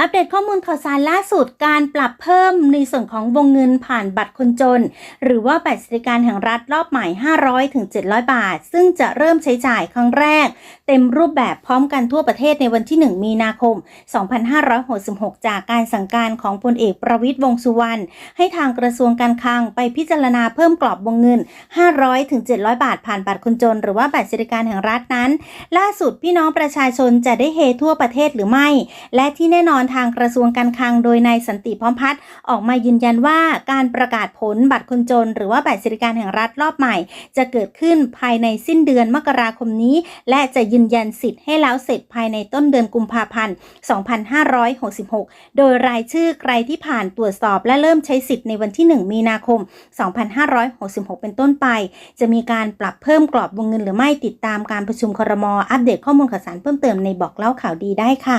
อัปเดตข้อมูลข่าวสารล่าสุดการปรับเพิ่มในส่วนของวงเงินผ่านบัตรคนจน หรือว่าบัตรสวัสดิการแห่งรัฐรอบใหม่ 500ถึง700 บาท ซึ่งจะเริ่มใช้จ่ายครั้งแรก เต็มรูปแบบพร้อมกันทั่วประเทศในวันที่ 1 มีนาคม 2566 จากการสั่งการของพลเอกประวิตรวงษ์สุวรรณให้ทางกระทรวงการคลังไปพิจารณาเพิ่มกรอบวงเงิน 500ถึง700 บาท ผ่านบัตรคนจน หรือว่าบัตรสวัสดิการแห่งรัฐนั้น ล่าสุดพี่น้องประชาชนจะได้เฮทั่วประเทศหรือไม่ และที่แน่นอนทางกระทรวงการคลังโดยนายสันติพร้อมพัฒน์ออกมายืนยันว่าการประกาศผลบัตรคนจน หรือว่าบัตรสวัสดิการแห่งรัฐรอบใหม่ จะเกิดขึ้นภายในสิ้นเดือนมกราคมนี้ และจะยืนยันสิทธิ์ให้แล้วเสร็จภายในต้นเดือนกุมภาพันธ์ 2566 โดยรายชื่อใครที่ผ่านตรวจสอบและเริ่มใช้สิทธิ์ในวันที่ 1 มีนาคม 2566 เป็นต้นไป จะมีการปรับเพิ่มกรอบวงเงินหรือไม่ติดตามการประชุมครมอัปเดตข้อมูลข่าวสารเพิ่มเติมในบอกเล่าข่าวดีได้ค่ะ